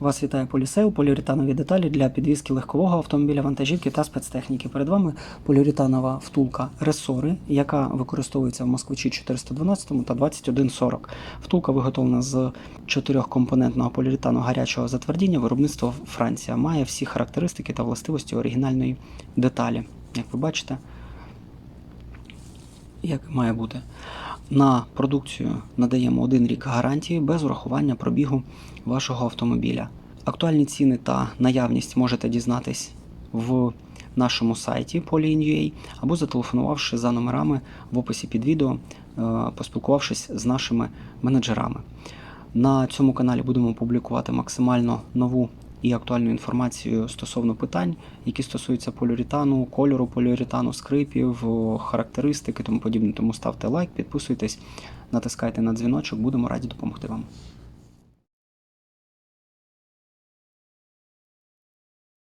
Вас вітає полісейл, поліуретанові деталі для підвізки легкового автомобіля, вантажівки та спецтехніки. Перед вами поліуретанова втулка ресори, яка використовується в Москвичі 412 та 2140. Втулка виготовлена з чотирьохкомпонентного поліуретану гарячого затвердіння виробництва Франція. Має всі характеристики та властивості оригінальної деталі. Як ви бачите, як має бути. На продукцію надаємо один рік гарантії без урахування пробігу вашого автомобіля. Актуальні ціни та наявність можете дізнатись в нашому сайті Polyin.ua або зателефонувавши за номерами в описі під відео, е, поспілкувавшись з нашими менеджерами. На цьому каналі будемо публікувати максимально нову і актуальну інформацію стосовно питань, які стосуються поліуретану, кольору поліуретану, скрипів, характеристики, тому подібне. Тому ставте лайк, підписуйтесь, натискайте на дзвіночок, будемо раді допомогти вам.